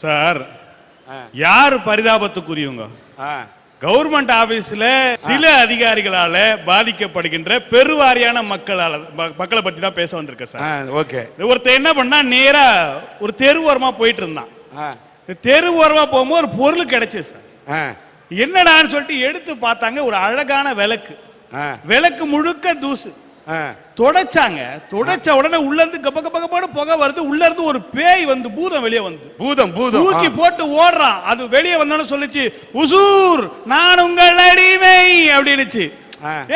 Sir. யார் பரிதாபத்துக்குரியவங்க? Government ஆபீஸ்ல சில அதிகாரிகளால பாதிக்கப்படுகின்ற பெருவாரியான மக்களால மக்களை பத்தி தான் பேச வந்திருக்கேன் சார். ஓகே. ஒருத்தன் என்ன பண்ணா நேரா ஒரு தெருவோரமா போயிட்டு இருந்தான். இந்த தெருவோரமா போகும்போது ஒரு பொருள் கிடைச்சு சார். என்னடான்னு சொல்லிட்டு எடுத்து பார்த்தாங்க ஒரு அழகான விளக்கு. விளக்கு முழுக்க தூசு. தொடச்சாங்க. தொடச்ச உடனே உள்ள இருந்து கப்ப கப்ப கப்பன்னு புகை வருது. உள்ள இருந்து ஒரு பேய் வந்து பூதம் வெளியே வந்து. பூதம் பூதம். தூக்கி போட்டு ஓடுறான். அது வெளியே வந்தோன்னு சொல்லுச்சு உசூர் நான் உங்கள் அடிமை அப்படின்னுச்சு.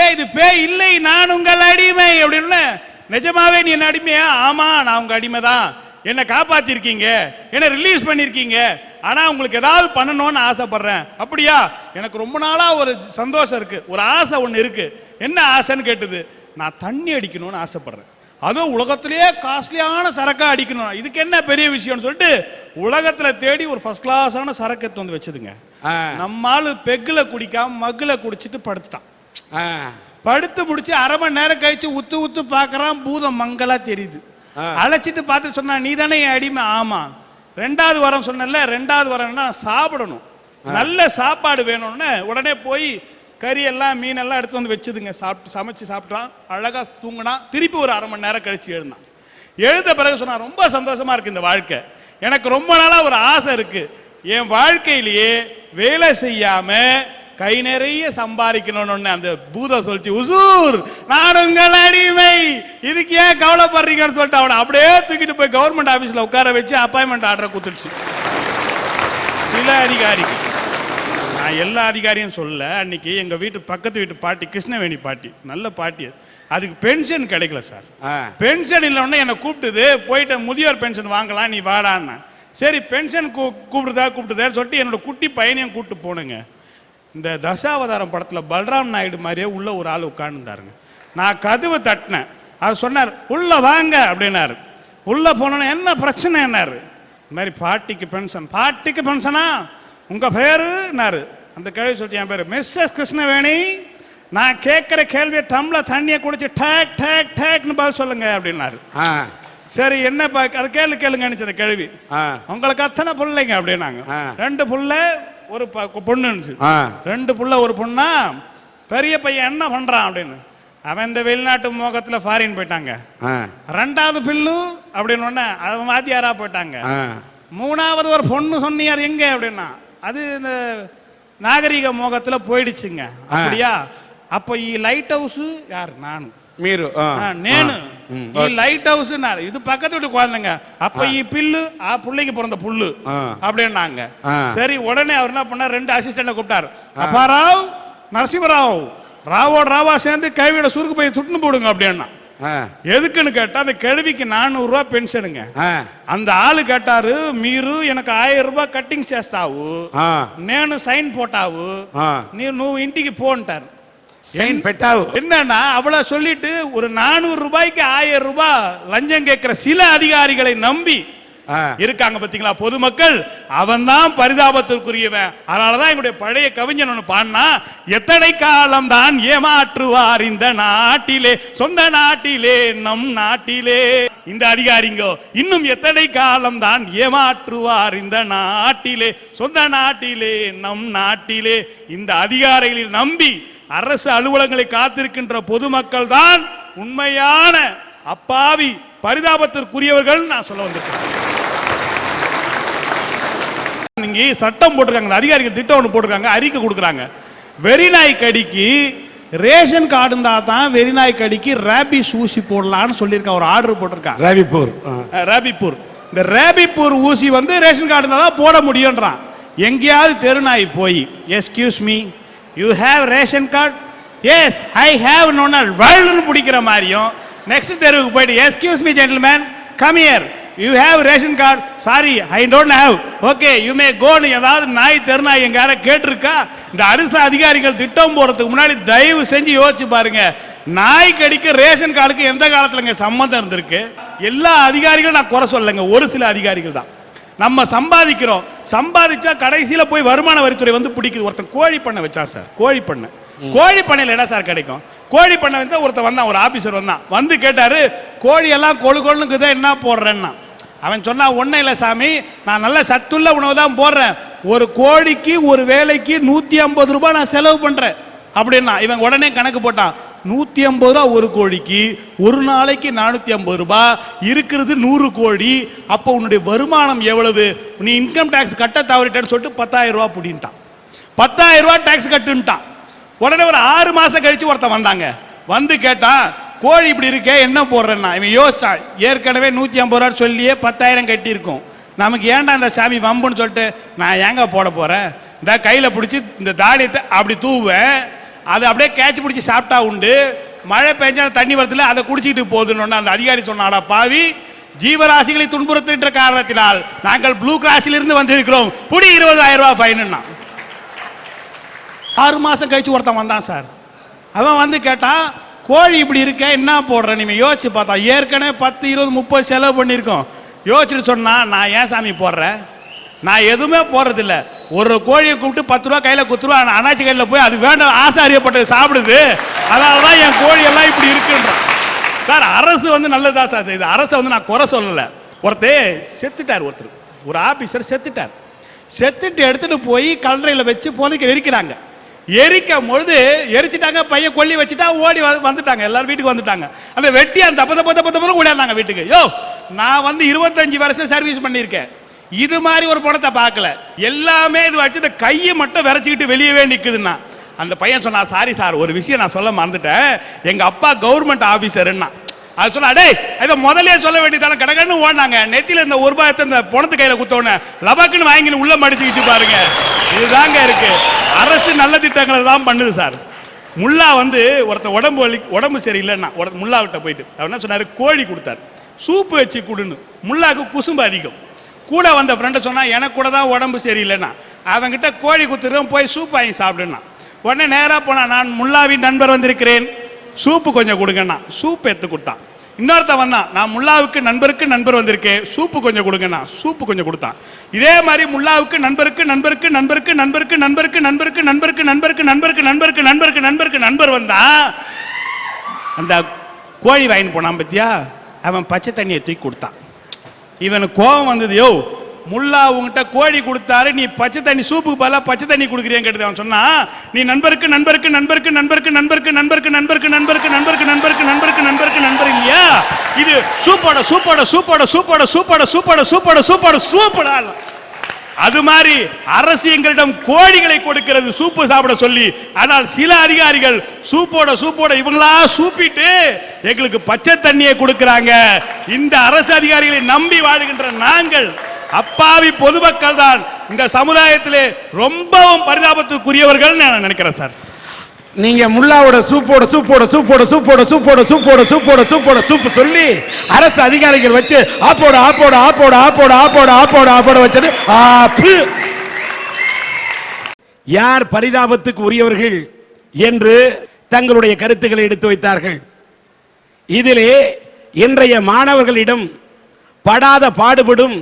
ஏய் இது பேய் இல்லை நான் உங்கள் அடிமை அப்படின்னு நிஜமாவே நீ என்ன அடிமையா? ஆமா நான் உங்க அடிமை தான். என்ன காப்பாத்திருக்கீங்க. என்ன ரிலீஸ் பண்ணிருக்கீங்க. ஆனா உங்களுக்கு ஏதாவது பண்ணணும்னு ஆசைப்படுறேன். அப்படியா? எனக்கு ரொம்ப நாளா ஒரு சந்தோஷம் இருக்கு. ஒரு ஆசை ஒண்ணு இருக்கு. என்ன ஆசைன்னு கேட்டது? நான் தண்ணி அடிக்கணும்னு ஆசைப்படுறேன். அதுவும் உலகத்திலேயே காஸ்ட்லியான சரக்கா அடிக்கணும் இதுக்கு என்ன பெரிய விஷயம்னு சொல்லிட்டு உலகத்துல தேடி ஒரு ஃபர்ஸ்ட் கிளாஸான சரக்கு எடுத்து வந்து வச்சுதுங்க. நம்ம ஆளு பெக்குல குடிக்காம மக்குல குடிச்சிட்டு படுத்துட்டான். படுத்து முடிச்சு அரை மணி நேரம் கழிச்சு உத்து உத்து பார்க்கறான் பூதம் மங்களா தெரியுது. அழைச்சிட்டு பார்த்து சொன்னா நீ தானே என் அடிமை? ஆமா. ரெண்டாவது வாரம் சொன்னல ரெண்டாவது வாரம்னா சாப்பிடணும். நல்ல சாப்பாடு வேணும்னு உடனே போய் கறி எல்லாம் மீன் எல்லாம் எடுத்து வந்து வச்சுதுங்க. சாப்பிட்டு சமைச்சு சாப்பிட்டான் அழகா தூங்கினான் திருப்பி ஒரு அரை மணி நேரம் கழிச்சு எழுந்தான். எழுத பிறகு சொன்னால் ரொம்ப சந்தோஷமா இருக்கு இந்த வாழ்க்கை. எனக்கு ரொம்ப நாளா ஒரு ஆசை இருக்கு. என் வாழ்க்கையிலேயே வேலை செய்யாம கை நிறைய சம்பாதிக்கணும்னு அந்த பூதம் சொல்லிச்சு உசூர் நான் உங்கள் அடிமை. இதுக்கு ஏன் கவலைப்படுறீங்கன்னு சொல்லிட்டு அவனை அப்படியே தூக்கிட்டு போய் கவர்மெண்ட் ஆஃபீஸில் உட்கார வச்சு அப்பாயின்மெண்ட் ஆர்டர் கொடுத்துருச்சு சில அதிகாரிகள் நான் எல்லா அதிகாரியும் சொல்ல அன்னைக்கு எங்க வீட்டு பக்கத்து வீட்டு பாட்டி கிருஷ்ணவேணி பாட்டி நல்ல பாட்டி அது. அதுக்கு பென்ஷன் கிடைக்கல சார். பென்ஷன் இல்லைன்னா என்னை கூப்பிட்டுது போயிட்டு முதியோர் பென்ஷன் வாங்கலாம் நீ வாடான்னா. சரி பென்ஷன் கூ கூப்பிடுதா கூப்பிட்டுதேன்னு சொல்லிட்டு என்னோட குட்டி பையனையும் கூப்பிட்டு போனுங்க. இந்த தசாவதாரம் படத்தில் பல்ராம் நாயுடு மாதிரியே உள்ள ஒரு ஆள் உட்காந்துருந்தாருங்க நான் கதவு தட்டினேன். அவர் சொன்னார் உள்ள வாங்க அப்படின்னாரு. உள்ள போனோன்னே என்ன பிரச்சனை என்னாரு இந்த மாதிரி பாட்டிக்கு பென்ஷன் பாட்டிக்கு பென்ஷனா உங்க பேருன்னாரு அந்த கேள்வி சொல்லிட்டு என் பேர். மிஸ்ஸஸ் கிருஷ்ணவேணி நான் கேட்குற கேள்வியை டம்ளர் தண்ணியை குடிச்சு டேக் டேக் டேக்னு பதில் சொல்லுங்க அப்படின்னாரு. சரி என்ன பா அது கேளு கேளுங்க அந்த கேள்வி. உங்களுக்கு அத்தனை பிள்ளைங்க அப்படின்னாங்க. ரெண்டு புள்ள ஒரு ப- பொண்ணு இருந்துச்சு. ஆ. ரெண்டு புள்ள ஒரு பொண்ணா பெரிய பையன் என்ன பண்றான் அப்படின்னு. அவன் இந்த வெளிநாட்டு மோகத்துல ஃபாரின் போயிட்டாங்க. ரெண்டாவது பில்லு அப்படின்னு அவன் வாத்தியாரா போயிட்டாங்க. மூணாவது ஒரு பொண்ணு அது எங்க அப்படின்னா அது இந்த நாகரிக மோகத்தில் போயிடுச்சுங்க. அப்படியா? அப்போ ஈ லைட் ஹவுஸு யார்? நானும் மீரு நேனு. ஈ லைட் ஹவுஸ் இது பக்கத்து வீட்டு குழந்தைங்க. அப்ப ஈ பில்லு ஆ புள்ளைக்கு பிறந்த புல்லு அப்படின்னாங்க. சரி உடனே அவர் என்ன பண்ணார்? ரெண்டு அசிஸ்டண்ட கூப்பிட்டார். அப்பா ராவ் நரசிம்மராவ் ராவோட ராவா சேர்ந்து கைவிட சுருக்கு போய் சுட்டுன்னு போடுங்க அப்படின்னா. எதுக்குன்னு கேட்டா அந்த கிழவிக்கு நானூறு ரூபாய் பென்ஷனுங்க ఆ, அந்த ஆளு கேட்டாரு మీరు எனக்கு ఆయిరం రూపాయ కట్టింగ్ చేస్తావు ఆ, నేను సైన్ పోటావు ఆ. நீ నువ్వు ఇంటికి పో అంటారు సైన్ పెట్టావు என்னன்னா அவள சொல்லிட்டு ஒரு நானூறு ரூபாய்க்கு ஆயிரம் ரூபாய் லஞ்சம் கேட்கிற சில அதிகாரிகளை நம்பி ఆ, இருக்காங்க பாத்தீங்களா? பொதுமக்கள் அவன் தான் பரிதாபத்திற்குரியவன். அதனாலதான் எங்களுடைய பழைய கவிஞன் ஒண்ணு பாடினா எத்தனை காலம் தான் ஏமாற்றுவார் இந்த நாட்டிலே? சொந்த நாட்டிலே நம் நாட்டிலே. இந்த அதிகாரிங்கோ இன்னும் எத்தனை காலம் தான் ஏமாற்றுவார் இந்த நாட்டிலே? சொந்த நாட்டிலே நம் நாட்டிலே. இந்த அதிகாரிகளில் நம்பி அரசு அலுவலகங்களை காத்திருக்கின்ற பொதுமக்கள் தான் உண்மையான அப்பாவி பரிதாபத்திற்குரியவர்கள் நான் சொல்ல வந்திருக்கேன் இங்கே சட்டம் போட்டிருக்காங்க அதிகாரிகள் திட்டம் ஒன்று போட்டிருக்காங்க அறிக்கை கொடுக்குறாங்க. வெறிநாய் கடிக்கு ரேஷன் கார்டு இருந்தா தான் வெறிநாய் கடிக்கு ரேபிஸ் ஊசி போடலான்னு சொல்லியிருக்கா ஒரு ஆர்டர் போட்டிருக்கா. ரேபிப்பூர் ரேபிப்பூர். இந்த ரேபிப்பூர் ஊசி வந்து ரேஷன் கார்டு இருந்தால் தான் போட முடியும்ன்றான். எங்கேயாவது தெருநாய் போய் excuse me you have ration card? Yes I have நோனால் வேர்ல்டுன்னு பிடிக்கிற மாதிரியும் நெக்ஸ்ட் தெருவுக்கு போயிட்டு excuse me gentleman come here you have ration card sorry I don't have okay you may கோன்னு ஏதாவது நாய் தெருநாய் எங்க யாரை கேட்டிருக்கா? இந்த அரசு அதிகாரிகள் திட்டம் போடுறதுக்கு முன்னாடி தயவு செஞ்சு யோசிச்சு பாருங்க. நாய் கடிக்கு ரேஷன் கார்டுக்கு எந்த காலத்துலங்க சம்மந்தம் இருந்திருக்கு? எல்லா அதிகாரிகளும் நான் குறை சொல்லலைங்க. ஒரு சில அதிகாரிகள் தான். நம்ம சம்பாதிக்கிறோம். சம்பாதிச்சா கடைசியில போய் வருமான வரித்துறை வந்து பிடிக்குது. ஒருத்தன் கோழி பண்ணை வச்சா சார். கோழி பண்ணை. கோழி பண்ணையில் என்ன சார் கிடைக்கும்? கோழி பண்ணை வந்து ஒருத்தன் வந்தான். ஒரு ஆபீசர் வந்தான். வந்து கேட்டாரு கோழி எல்லாம் கொழு கொழுக்குதா என்ன போடுறேன்னா? அவன் சொன்னா ஒன்றும் இல்லை சாமி நான் நல்ல சத்துள்ள உணவு தான் போடுறேன். ஒரு கோழிக்கு ஒரு வேலைக்கு நூற்றி ஐம்பது ரூபாய் நான் செலவு பண்ணுறேன் அப்படின்னா இவன் உடனே கணக்கு போட்டான். நூற்றி ஐம்பது ரூபா ஒரு கோழிக்கு ஒரு நாளைக்கு நானூற்றி ஐம்பது ரூபா இருக்கிறது நூறு கோழி அப்போ உன்னுடைய வருமானம் எவ்வளவு? நீ இன்கம் டேக்ஸ் கட்ட தவறிட்டேன்னு சொல்லிட்டு பத்தாயிரம் ரூபா பிடின்ட்டான். பத்தாயிரம் ரூபா டேக்ஸ் கட்டுன்ட்டான். உடனே ஒரு ஆறு மாதம் கழித்து ஒருத்தன் வந்தாங்க. வந்து கேட்டான் கோழி இப்படி இருக்கே என்ன போடுறேன்னா? இவன் யோசிச்சா ஏற்கனவே நூற்றி ஐம்பது ரூபா சொல்லியே பத்தாயிரம் கட்டியிருக்கும். நமக்கு ஏன்டா இந்த சாமி வம்புன்னு சொல்லிட்டு நான் ஏங்க போட போகிறேன் இந்த கையில் பிடிச்சி இந்த தாடியத்தை அப்படி தூவேன் அது அப்படியே கேட்ச் பிடிச்சி சாப்பிட்டா உண்டு. மழை பெஞ்சா தண்ணி வரத்துல அதை குடிச்சிட்டு போகுதுன்னு அந்த அதிகாரி சொன்னாடா பாவி ஜீவராசிகளை துன்புறுத்துகின்ற காரணத்தினால் நாங்கள் ப்ளூ கிராஸிலிருந்து வந்திருக்கிறோம். புடி இருபதாயிரம் ரூபாய் ஃபைனுன்னா ஆறு மாதம் கழிச்சு ஒருத்தன் வந்தான் சார். அவன் வந்து கேட்டான் கோழி இப்படி இருக்க என்ன போடுற? நீங்க யோசிச்சு பார்த்தா ஏற்கனவே பத்து இருபது முப்பது செலவு பண்ணியிருக்கோம். யோசிச்சுட்டு சொன்னா நான் ஏன் சாமி போடுறேன் நான் எதுவுமே போடுறதில்ல. ஒரு கோழியை கூப்பிட்டு பத்து ரூபா கையில் குத்துருவா அண்ணாச்சி கையில் போய் அது வேண்டாம் ஆசை அறியப்பட்டது சாப்பிடுது. அதனால தான் என் கோழி எல்லாம் இப்படி இருக்குன்றான் சார் அரசு வந்து நல்லதா சார் செய்யுது. அரசை வந்து நான் குறை சொல்லலை. ஒருத்தர் செத்துட்டார் ஒருத்தர். ஒரு ஆபீசர் செத்துட்டார். செத்துட்டு எடுத்துட்டு போய் கல்லறையில் வச்சு புதைக்க எரிக்கிறாங்க எரிக்கும் பொழுது எரிச்சிட்டாங்க பையன் கொல்லி வச்சுட்டா ஓடி வ- வந்துட்டாங்க. எல்லாரும் வீட்டுக்கு வந்துட்டாங்க. அந்த வெட்டி அந்த தப்ப தப்ப தப்ப தப்பன்னு ஓடியாந்தாங்க வீட்டுக்கு. யோ நான் வந்து இருபத்தஞ்சு வருஷம் சர்வீஸ் பண்ணியிருக்கேன். இது மாதிரி ஒரு படத்தை பார்க்கல. எல்லாமே இது வச்சு இந்த கையை மட்டும் விரைச்சிக்கிட்டு வெளியவே நிற்குதுன்னா அந்த பையன் சொன்னா சாரி சார் ஒரு விஷயம் நான் சொல்ல மறந்துட்டேன். எங்கள் அப்பா கவர்மெண்ட் ஆஃபீஸருன்னா அது சொன்னா டேய் இதை முதலே சொல்ல வேண்டியதான கடகன்னு ஓடினாங்க. நெத்தியில் இந்த ஒரு பாயத்தை இந்த பணத்து கையில் குத்தோன்னு லபாக்குன்னு வாங்கி உள்ள மடிச்சுக்கிச்சு பாருங்க. இதுதாங்க இருக்கு. அரசு நல்ல திட்டங்களை தான் பண்ணுது சார். முல்லா வந்து ஒருத்தன் உடம்பு வலி உடம்பு சரியில்லைன்னா முல்லா முல்லாவிட்ட போயிட்டு அவர் என்ன சொன்னார்? கோழி கொடுத்தாரு. சூப்பு வச்சு கொடுன்னு. முல்லாக்கு குசும்பு அதிகம். கூட வந்த ஃப்ரெண்டை சொன்னால் எனக்கு கூட தான் உடம்பு சரியில்லைன்னா அவங்கிட்ட கோழி குத்துறோம் போய் சூப் வாங்கி சாப்பிடுன்னா. உடனே நேராக போனால் நான் முல்லாவின் நண்பர் வந்திருக்கிறேன். சூப்பு கொஞ்சம் கொடுங்கண்ணா சூப் எடுத்து கொடுத்தான் இன்னொருத்தன் வந்தான் நான் முல்லாவுக்கு நண்பருக்கு நண்பர் வந்திருக்கேன் சூப்பு கொஞ்சம் கொடுங்கண்ணா சூப்பு கொஞ்சம் கொடுத்தான் இதே மாதிரி முல்லாவுக்கு நண்பருக்கு நண்பருக்கு நண்பருக்கு நண்பருக்கு நண்பருக்கு நண்பருக்கு நண்பருக்கு நண்பருக்கு நண்பருக்கு நண்பருக்கு நண்பருக்கு நண்பருக்கு நண்பர் வந்தா அந்த கோழி வாங்கின்னு போனான் பத்தியா அவன் பச்சை தண்ணியை தூக்கி கொடுத்தான் இவனுக்கு கோபம் வந்தது யோ முல்லா உங்ககிட்ட கோழி கொடுத்தாரு நீ பச்சை தண்ணி சூப்புக்கு பதிலாக பச்சை தண்ணி கொடுக்குறியான்னு கேட்டது அவன் சொன்னா நீ நண்பருக்கு நண்பருக்கு நண்பருக்கு நண்பருக்கு நண்பருக்கு நண்பருக்கு நண்பருக்கு நண்பருக்கு நண்பருக்கு நண்பருக்கு நண்பருக்கு நண்பருக்கு நண்பர் இல்லையா இது சூப்போட சூப்போட சூப்போட சூப்போட சூப்போட சூப்போட சூப்போட சூப்போட சூப்படா அது மாதிரி அரசு எங்களிடம் கோழிகளை கொடுக்கிறது சூப்பு சாப்பிட சொல்லி ஆனால் சில அதிகாரிகள் சூப்போட சூப்போட இவங்களா சூப்பிட்டு எங்களுக்கு பச்சை தண்ணியை கொடுக்கிறாங்க இந்த அரசு அதிகாரிகளை நம்பி வாழுகின்ற நாங்கள் அப்பாவி பொதுமக்கள் தான் இந்த சமுதாயத்திலே ரொம்பவும் பரிதாபத்துக்குரியவர்கள் நான் நினைக்கிறேன் சார். நீங்க முல்லாவோட சூப்போட சூப்போட சூப்போட சூப்போட சூப்போட சூப்போட சூப்போட சூப்போட சூப்பு சொல்லி அரசு அதிகாரிகள் வச்சு ஆப்போட ஆப்போட ஆப்போட ஆப்போட ஆப்போட ஆப்போட ஆப்போட வச்சது ஆப்பு. யார் பரிதாபத்துக்கு உரியவர்கள் என்று தங்களுடைய கருத்துக்களை எடுத்து வைத்தார்கள். இதிலே இன்றைய மாணவர்களிடம் படாத பாடுபடும்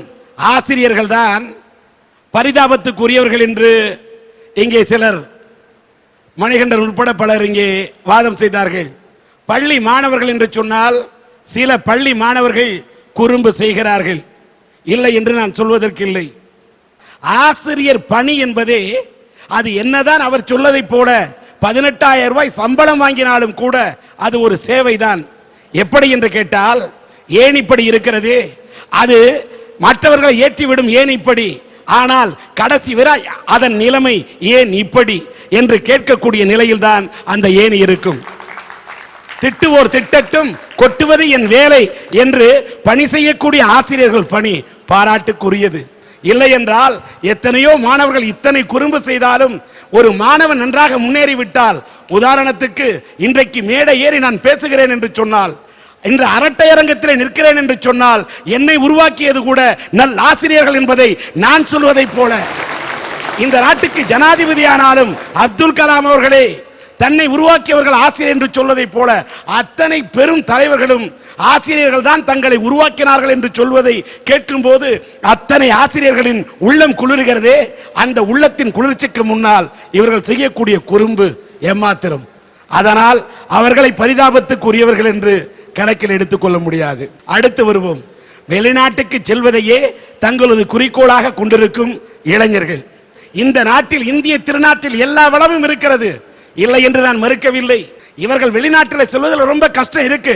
ஆசிரியர்கள் தான் பரிதாபத்துக்குரியவர்கள் என்று இங்கே சிலர் மணிகண்டன் உட்பட பலர் இங்கே வாதம் செய்தார்கள். பள்ளி மாணவர்கள் என்று சொன்னால் சில பள்ளி மாணவர்கள் குறும்பு செய்கிறார்கள். இல்லை என்று நான் சொல்வதற்கு இல்லை. ஆசிரியர் பணி என்பதே அது என்னதான் அவர் சொல்லதை போல பதினெட்டாயிரம் ரூபாய் சம்பளம் வாங்கினாலும் கூட அது ஒரு சேவைதான். எப்படி என்று கேட்டால் ஏன் இப்படி இருக்கிறது? அது மற்றவர்களை ஏற்றிவிடும் ஏன் இப்படி? ஆனால் கடைசி வரை அதன் நிலைமை ஏன் இப்படி? என்று கேட்கக்கூடிய நிலையில்தான் அந்த ஏணி இருக்கும். திட்டுவோர் திட்டட்டும் கொட்டுவது என் வேலை என்று பணி செய்யக்கூடிய ஆசிரியர்கள் பணி பாராட்டுக்குரியது. இல்லை என்றால் எத்தனையோ மாணவர்கள் இத்தனை குறும்பு செய்தாலும் ஒரு மாணவன் நன்றாக முன்னேறிவிட்டால் உதாரணத்துக்கு இன்றைக்கு மேடை ஏறி நான் பேசுகிறேன் என்று சொன்னால் இன்று அரட்டையரங்கத்தில் நிற்கிறேன் என்று சொன்னால் என்னை உருவாக்கியது கூட நல் ஆசிரியர்கள் என்பதை நான் சொல்வதைப் போல. இந்த நாட்டுக்கு ஜனாதிபதியானாலும் அப்துல் கலாம் அவர்களே தன்னை உருவாக்கியவர்கள் ஆசிரியர் என்று சொல்வதைப் போல அத்தனை பெரும் தலைவர்களும் ஆசிரியர்கள் தான் தங்களை உருவாக்கினார்கள் என்று சொல்வதை கேட்கும்போது அத்தனை ஆசிரியர்களின் உள்ளம் குளிர்கிறதே. அந்த உள்ளத்தின் குளிர்ச்சிக்கு முன்னால் இவர்கள் செய்யக்கூடிய குறும்பு ஏமாத்திரம். அதனால் அவர்களை பரிதாபத்துக்குரியவர்கள் என்று கணக்கில் எடுத்துக்கொள்ள முடியாது. அடுத்து வருவோம். வெளிநாட்டுக்கு செல்வதையே தங்களது குறிக்கோளாக கொண்டிருக்கும் இளைஞர்கள். இந்த நாட்டில் இந்திய திருநாட்டில் எல்லா வளமும் இருக்கிறது. இல்லை என்று நான் மறுக்கவில்லை. இவர்கள் வெளிநாட்டில் செல்வதில் ரொம்ப கஷ்டம் இருக்கு.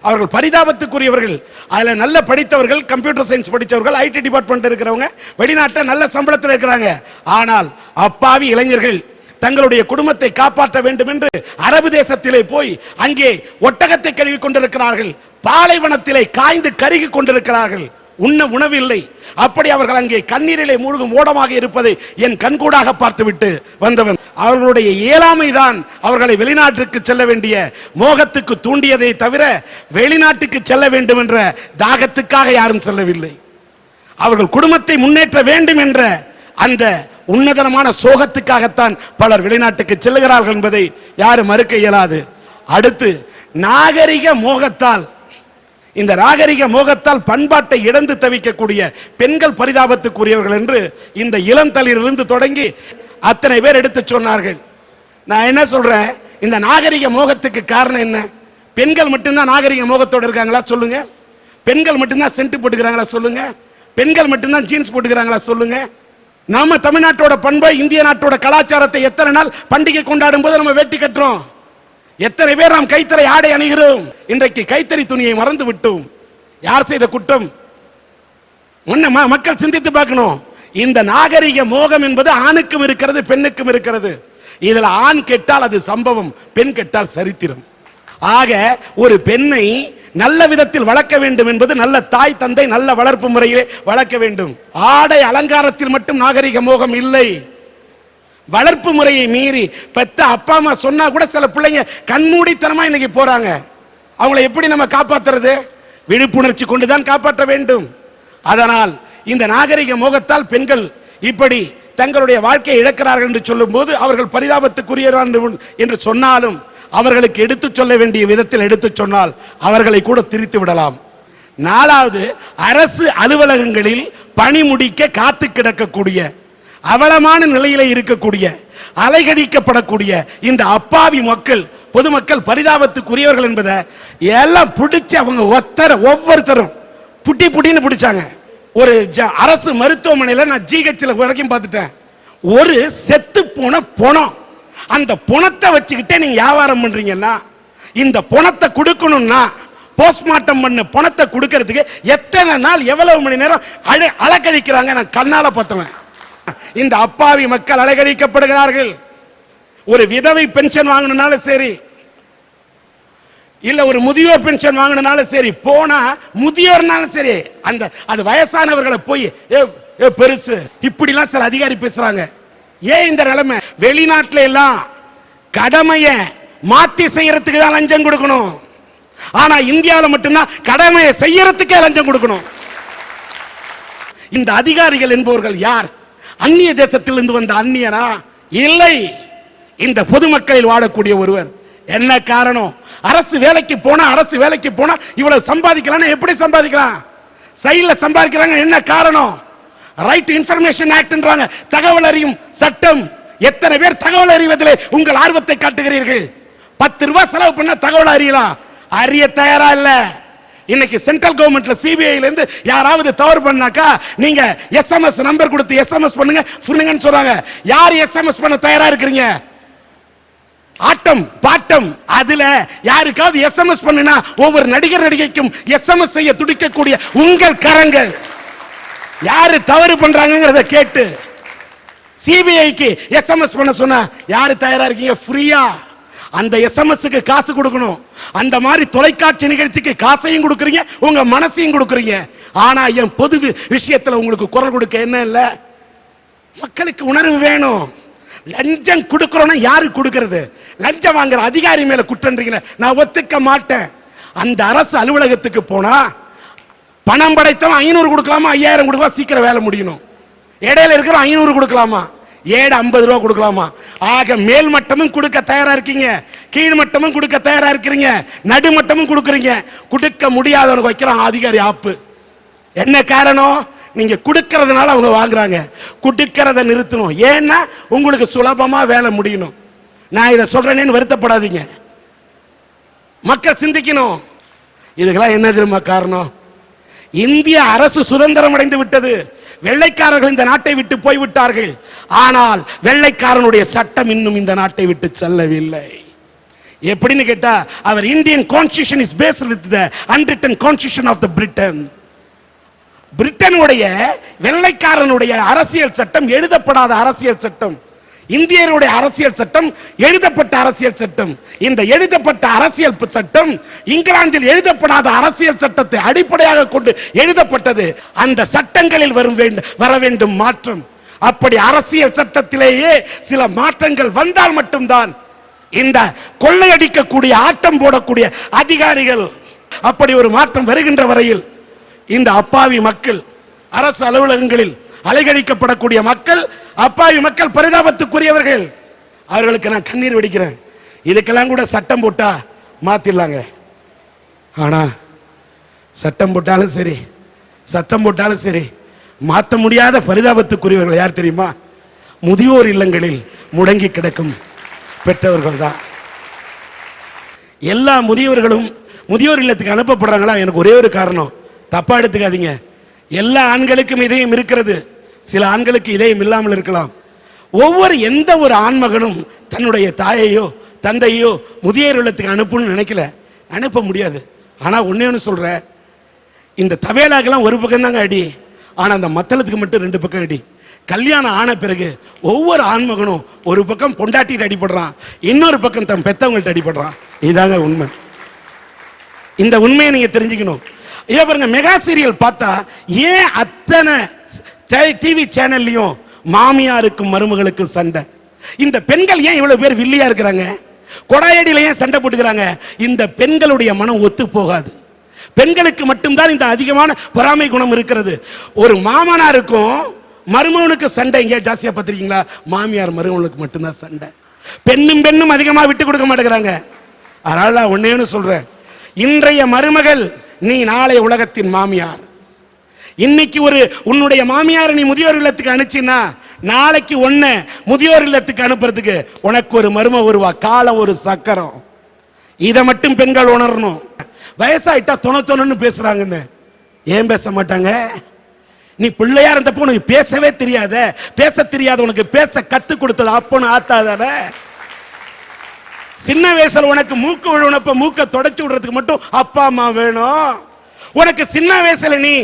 அவர்கள் பரிதாபத்துக்குரியவர்கள். அதில் நல்ல படித்தவர்கள் கம்ப்யூட்டர் சயின்ஸ் படித்தவர்கள் ஐடி டிபார்ட்மெண்ட் இருக்கிறவங்க வெளிநாட்டில் நல்ல சம்பளத்தில் இருக்கிறாங்க. ஆனால் அப்பாவி இளைஞர்கள் தங்களுடைய குடும்பத்தை காப்பாற்ற வேண்டும் என்று அரபு தேசத்திலே போய் அங்கே ஒட்டகத்தை கழுவி கொண்டிருக்கிறார்கள். பாலைவனத்திலே காய்ந்து கருகி கொண்டிருக்கிறார்கள். உண்ண உணவில்லை. அப்படி அவர்கள் அங்கே கண்ணீரிலே மூழ்கும் ஓடமாக இருப்பதை என் கண்கூடாக பார்த்துவிட்டு வந்தவன். அவர்களுடைய இயலாமை தான் அவர்களை வெளிநாட்டுக்கு செல்ல வேண்டிய மோகத்துக்கு தூண்டியதை தவிர வெளிநாட்டுக்கு செல்ல வேண்டும் என்ற தாகத்துக்காக யாரும் செல்லவில்லை. அவர்கள் குடும்பத்தை முன்னேற்ற வேண்டும் என்ற அந்த உன்னதனமான சோகத்துக்காகத்தான் பலர் வெளிநாட்டுக்கு செல்லுகிறார்கள் என்பதை யாரும் மறுக்க இயலாது. அடுத்து நாகரிக மோகத்தால் இந்த நாகரிக மோகத்தால் பண்பாட்டை இழந்து தவிக்கக்கூடிய பெண்கள் பரிதாபத்துக்குரியவர்கள் என்று இந்த இளந்தளிரிலிருந்து தொடங்கி அத்தனை பேர் எடுத்து சொன்னார்கள். நான் என்ன சொல்றேன்? இந்த நாகரிக மோகத்துக்கு காரணம் என்ன? பெண்கள் மட்டும்தான் நாகரிக மோகத்தோடு இருக்காங்களா? சொல்லுங்க. பெண்கள் மட்டும்தான் சென்ட் போட்டுக்கிறாங்களா? சொல்லுங்க. பெண்கள் மட்டும்தான் ஜீன்ஸ் போட்டுக்கிறாங்களா? சொல்லுங்க. நாம தமிழ்நாட்டோட பண்பை இந்திய நாட்டோட கலாச்சாரத்தை எத்தனை நாள் பண்டிகை கொண்டாடும் போது நம்ம வேட்டி கட்டுறோம்? எத்தனை பேர் நாம் கைத்தறி ஆடை அணிகிறோம்? இன்றைக்கு கைத்தறி துணியை மறந்து விட்டோம். யார் செய்த குற்றம்? முன்ன மக்கள் சிந்தித்து பார்க்கணும். இந்த நாகரிக மோகம் என்பது ஆணுக்கும் இருக்கிறது பெண்ணுக்கும் இருக்கிறது. இதில் ஆண் கெட்டால் அது சம்பவம் பெண் கெட்டால் சரித்திரம். ஆக ஒரு பெண்ணை நல்ல விதத்தில் வளர்க்க வேண்டும் என்பது நல்ல தாய் தந்தை நல்ல வளர்ப்பு முறையிலே வளர்க்க வேண்டும். ஆடை அலங்காரத்தில் மட்டும் நாகரிக மோகம் இல்லை. வளர்ப்பு முறையை மீறி பெத்த அப்பா அம்மா சொன்னா கூட சில பிள்ளைங்க கண்மூடித்தனமா இன்னைக்கு போறாங்க. அவங்கள எப்படி நம்ம காப்பாற்றுறது விழிப்புணர்ச்சி கொண்டுதான் காப்பாற்ற வேண்டும். அதனால் இந்த நாகரிக மோகத்தால் பெண்கள் இப்படி தங்களுடைய வாழ்க்கையை இழக்கிறார்கள் என்று சொல்லும்போது அவர்கள் பரிதாபத்துக்குரியதான் என்று சொன்னாலும் அவர்களுக்கு எடுத்துச் சொல்ல வேண்டிய விதத்தில் எடுத்துச் சொன்னால் அவர்களை கூட திரித்து விடலாம். நாலாவது அரசு அலுவலகங்களில் பணி முடிக்க காத்து கிடக்கக்கூடிய அவலமான நிலையில இருக்கக்கூடிய அலைகடிக்கப்படக்கூடிய இந்த அப்பாவி மக்கள் பொதுமக்கள் பரிதாபத்துக்குரியவர்கள் என்பதை எல்லாம் பிடிச்சி அவங்க ஒத்தர ஒவ்வொருத்தரும் புட்டி புட்டின்னு பிடிச்சாங்க. ஒரு ஜ- அரசு மருத்துவமனையில் நான் ஜிஹெச்சில் வரைக்கும் பார்த்துட்டேன். ஒரு செத்து போன பணம். அந்த பணத்தை வச்சுக்கிட்டே நீங்க வியாபாரம் பண்றீங்கன்னா இந்த பணத்தை கொடுக்கணும்னா போஸ்ட்மார்ட்டம் பண்ண பணத்தை கொடுக்கறதுக்கு எத்தனை நாள் எவ்வளவு மணி நேரம் அழ அலக்கழிக்கிறாங்க நான் கண்ணால பார்த்தவன். இந்த அப்பாவி மக்கள் அலக்கழிக்கப்படுகிறார்கள் ஒரு விதவை பென்ஷன் வாங்கணும்னாலும் சரி இல்ல ஒரு முதியோர் பென்ஷன் வாங்கினாலும் சரி போனா முதியோர்னாலும் சரி அந்த அது வயசானவர்களை போய் ஏ ஏ பெருசு இப்படிலாம் சில அதிகாரி பேசுறாங்க. ஏன் இந்த நிலைமை? வெளிநாட்டில எல்லாம் கடமையை மாத்தி செய்யறதுக்கு தான் லஞ்சம் கொடுக்கணும். ஆனா இந்தியாவில் மட்டும்தான் கடமையை செய்யறதுக்கே லஞ்சம் கொடுக்கணும். இந்த அதிகாரிகள் என்பவர்கள் யார்? அந்நிய தேசத்திலிருந்து வந்த அந்நியனா? இல்லை. இந்த பொதுமக்களில் வாழக்கூடிய ஒருவர். என்ன காரணம்? அரசு வேலைக்கு போனா அரசு வேலைக்கு போனா இவ்வளவு சம்பாதிக்கலாம் எப்படி சம்பாதிக்கலாம்? சைடில் சம்பாதிக்கிறாங்க என்ன காரணம்? ரைட் இன்ஃபர்மேஷன் ஆக்ட்ன்றாங்க தகவல் அறியும் சட்டம். எத்தனை பேர் தகவல் அறிவதிலே உங்கள் ஆர்வத்தை காட்டுகிறீர்கள்? பத்து ரூபாய் செலவு பண்ண தகவல் அறியலாம். அறிய தயாரா இல்ல. இன்னைக்கு சென்ட்ரல் கவர்மெண்ட்ல சிபிஐல இருந்து யாராவது தவறு பண்ணாக்கா நீங்க எஸ்எம்எஸ் நம்பர் கொடுத்து எஸ்எம்எஸ் பண்ணுங்க பண்ணுங்கன்னு சொல்றாங்க. யார் எஸ்எம்எஸ் பண்ண தயாரா இருக்கிறீங்க? ஆட்டம் பாட்டம். அதுல யாருக்காவது எஸ்எம்எஸ் பண்ணுனா ஒவ்வொரு நடிகர் நடிகைக்கும் எஸ்எம்எஸ் செய்ய துடிக்கக்கூடிய உங்கள் கரங்கள். யாரு தவறு பண்றாங்கிறத கேட்டு சிபிஐக்கு எஸ்எம்எஸ் பண்ண சொன்னா யாரு தயாரா இருக்கீங்க? ஃப்ரீயா அந்த எஸ்எம்எஸ்க்கு காசு கொடுக்கணும். அந்த மாதிரி தொலைக்காட்சி நிகழ்ச்சிக்கு காசையும் கொடுக்குறீங்க உங்க மனசையும் கொடுக்குறீங்க. ஆனா என் பொது விஷயத்துல உங்களுக்கு குரல் கொடுக்க என்ன இல்லை? மக்களுக்கு உணர்வு வேணும். லஞ்சம் கொடுக்கறோம்னா யாரு கொடுக்கறது? லஞ்சம் வாங்குற அதிகாரி மேல குற்றன்றீங்களே நான் ஒத்துக்க மாட்டேன். அந்த அரசு அலுவலகத்துக்கு போனா பணம் படைத்தவன் ஐநூறு கொடுக்கலாமா ஐயாயிரம் கொடுக்கலாம் சீக்கிரம் வேலை முடியணும். இடையில இருக்கிற ஐநூறு கொடுக்கலாமா? ஏடு ஐம்பது ரூபா கொடுக்கலாமா? ஆக மேல் மட்டமும் கொடுக்க தயாரா இருக்கீங்க. கீழ் மட்டமும் கொடுக்க தயாரா இருக்கிறீங்க. நடுமட்டமும் கொடுக்குறீங்க. கொடுக்க முடியாதவனுக்கு வைக்கிறான் அதிகாரி ஆப்பு. என்ன காரணம்? நீங்க கொடுக்கறதுனால அவங்க வாங்குறாங்க. கொடுக்கறத நிறுத்தணும். ஏன்னா உங்களுக்கு சுலபமா வேலை முடியணும். நான் இதை சொல்றேனேன்னு வருத்தப்படாதீங்க. மக்கள் சிந்திக்கணும். இதுக்கெல்லாம் என்ன தெரியுமா காரணம்? இந்திய அரசு சுதந்திரம் அடைந்து விட்டது. வெள்ளைக்காரர்கள் இந்த நாட்டை விட்டு போய்விட்டார்கள். ஆனால் வெள்ளைக்காரனுடைய சட்டம் இன்னும் இந்த நாட்டை விட்டு செல்லவில்லை. எப்படின்னு கேட்டா அவர் Indian constitution is based with the unwritten constitution of the Britain பிரிட்டனுடைய வெள்ளைக்காரனுடைய அரசியல் சட்டம் எழுதப்படாத அரசியல் சட்டம். இந்தியருடைய அரசியல் சட்டம் எழுதப்பட்ட அரசியல் சட்டம். இந்த எழுதப்பட்ட அரசியல் சட்டம் இங்கிலாந்தில் எழுதப்படாத அரசியல் சட்டத்தை அடிப்படையாக கொண்டு எழுதப்பட்டது. அந்த சட்டங்களில் வரும் வேண்டும் வர வேண்டும் மாற்றம். அப்படி அரசியல் சட்டத்திலேயே சில மாற்றங்கள் வந்தால் மட்டும்தான் இந்த கொள்ளையடிக்கக்கூடிய ஆட்டம் போடக்கூடிய அதிகாரிகள் அப்படி ஒரு மாற்றம் வருகின்ற வரையில் இந்த அப்பாவி மக்கள் அரசு அலுவலகங்களில் அலைகழிக்கப்படக்கூடிய மக்கள் அப்பாவி மக்கள் பரிதாபத்துக்குரியவர்கள். அவர்களுக்கு நான் கண்ணீர் வெடிக்கிறேன். இதுக்கெல்லாம் கூட சட்டம் போட்டா மாத்திடலாங்க ஆனா சட்டம் போட்டாலும் சரி சத்தம் போட்டாலும் சரி மாற்ற முடியாத பரிதாபத்துக்குரியவர்கள் யார் தெரியுமா? முதியோர் இல்லங்களில் முடங்கி கிடக்கும் பெற்றவர்கள் தான். எல்லா முதியவர்களும் முதியோர் இல்லத்துக்கு அனுப்பப்படுறாங்களா? எனக்கு ஒரே ஒரு காரணம். தப்பா எடுத்துக்காதீங்க. எல்லா ஆண்களுக்கும் இதயம் இருக்கிறது. சில ஆண்களுக்கு இதயம் இல்லாமல் இருக்கலாம். ஒவ்வொரு எந்த ஒரு ஆண்மகனும் தன்னுடைய தாயையோ தந்தையோ முதியோர் இல்லத்துக்கு அனுப்புன்னு நினைக்கல. அனுப்ப முடியாது. ஆனால் ஒன்றே ஒன்று சொல்கிற இந்த தபேலாக்கெல்லாம் ஒரு பக்கம் தாங்க அடி. ஆனால் அந்த மத்தளத்துக்கு மட்டும் ரெண்டு பக்கம் அடி. கல்யாணம் ஆன பிறகு ஒவ்வொரு ஆண்மகனும் ஒரு பக்கம் பொண்டாட்டிட்டு அடிபடுறான். இன்னொரு பக்கம் தன் பெத்தவங்கள்ட்ட அடிபடுறான். இதாங்க உண்மை. இந்த உண்மையை நீங்கள் தெரிஞ்சுக்கணும். இதை பாருங்க மெகா சீரியல் பார்த்தா ஏன் அத்தனை டிவி சேனல்லையும் மாமியாருக்கும் மருமகளுக்கும் சண்டை? இந்த பெண்கள் ஏன் இவ்வளவு பேர் வில்லியா இருக்கிறாங்க? கொடாயடியில ஏன் சண்டை போட்டுக்கிறாங்க? இந்த பெண்களுடைய மனம் ஒத்து போகாது. பெண்களுக்கு மட்டும்தான் இந்த அதிகமான பொறாமை குணம் இருக்கிறது. ஒரு மாமனாருக்கும் மருமகனுக்கு சண்டை எங்கேயா ஜாஸ்தியா பார்த்துருக்கீங்களா? மாமியார் மருமகனுக்கு மட்டும்தான் சண்டை. பெண்ணும் பெண்ணும் அதிகமாக விட்டு கொடுக்க மாட்டேங்கிறாங்க. அதனால நான் ஒண்ணே சொல்றேன். இன்றைய மருமகள் நீ நாளை உலகத்தின் மாமியார். இன்னைக்கு ஒரு உன்னுடைய மாமியார் நீ முதியோர் இல்லத்துக்கு அனுப்பிச்சின்னா நாளைக்கு ஒன்ன முதியோர் இல்லத்துக்கு அனுப்புறதுக்கு உனக்கு ஒரு மரும உருவா காலம் ஒரு சக்கரம். இதை மட்டும் பெண்கள் உணரணும். வயசாயிட்டா தொண தொணன்னு பேசுறாங்கன்னு. ஏன் பேச மாட்டாங்க? நீ பிள்ளையா இருந்தப்போ உனக்கு பேசவே தெரியாத. பேச தெரியாத உனக்கு பேச கத்து கொடுத்தது அப்பன்னு ஆத்தாதான? சின்ன வயசுல உனக்கு மூக்கு விழுனப்ப மூக்க தொடச்சு விடுறதுக்கு மட்டும் அப்பா அம்மா வேணும். உனக்கு சின்ன வயசுல நீ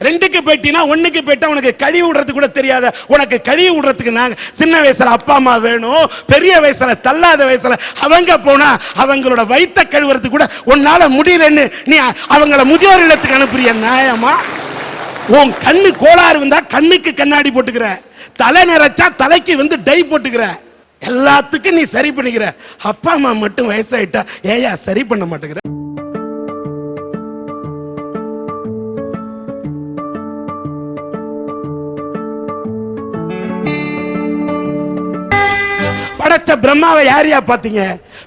ரெண்டுக்கு போயிட்டீங்கன்னா ஒன்றுக்கு போயிட்டா உனக்கு கழுவி விடுறது கூட தெரியாத. உனக்கு கழுவி விடுறதுக்கு நாங்கள் சின்ன வயசுல அப்பா அம்மா வேணும். பெரிய வயசுல தள்ளாத வயசுல அவங்க போனா அவங்களோட வயித்த கழுவுறதுக்கு கூட உன்னால முடியலன்னு நீ அவங்கள முதியோர் இல்லத்துக்கு அனுப்புறிய நியாயமா? உன் கண்ணு கோளாறு இருந்தால் கண்ணுக்கு கண்ணாடி போட்டுக்கிற. தலை நிறைச்சா தலைக்கு வந்து டை போட்டுக்கிற. எல்லாத்துக்கும் நீ சரி பண்ணிக்கிற. அப்பா அம்மா மட்டும் வயசாயிட்டா ஏயா சரி பண்ண மாட்டேங்கிற? படைச்ச பிரம்மாவை யாரையா பார்த்தீங்க?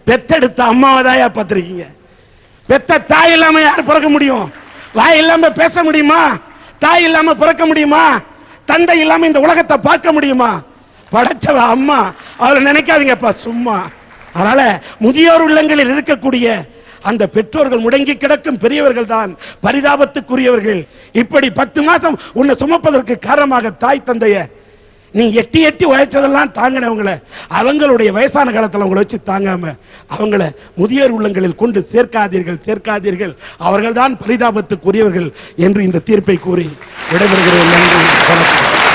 பெத்தெடுத்த அம்மாவை தாயா பார்த்துருக்கீங்க. பெத்த தாய் இல்லாம யார் பிறக்க முடியும்? வாய் இல்லாம பேச முடியுமா? தாய் இல்லாம பிறக்க முடியுமா? தந்தை இல்லாம இந்த உலகத்தை பார்க்க முடியுமா? படைச்சவ அம்மா. அவளை நினைக்காதீங்கப்பா சும்மா. அதனால முதியோர் உள்ளங்களில் இருக்கக்கூடிய அந்த பெற்றோர்கள் முடங்கி கிடக்கும் பெரியவர்கள் தான் பரிதாபத்துக்குரியவர்கள். இப்படி பத்து மாசம் உன்னை சுமப்பதற்கு காரணமாக தாய் தந்தைய நீ எட்டி எட்டி உழைச்சதெல்லாம் தாங்கினவங்கள அவங்களுடைய வயசான காலத்தில் அவங்கள வச்சு தாங்காம அவங்கள முதியோர் உள்ளங்களில் கொண்டு சேர்க்காதீர்கள் சேர்க்காதீர்கள். அவர்கள்தான் பரிதாபத்துக்குரியவர்கள் என்று இந்த தீர்ப்பை கூறி விடைபெறுகிறேன். நன்றி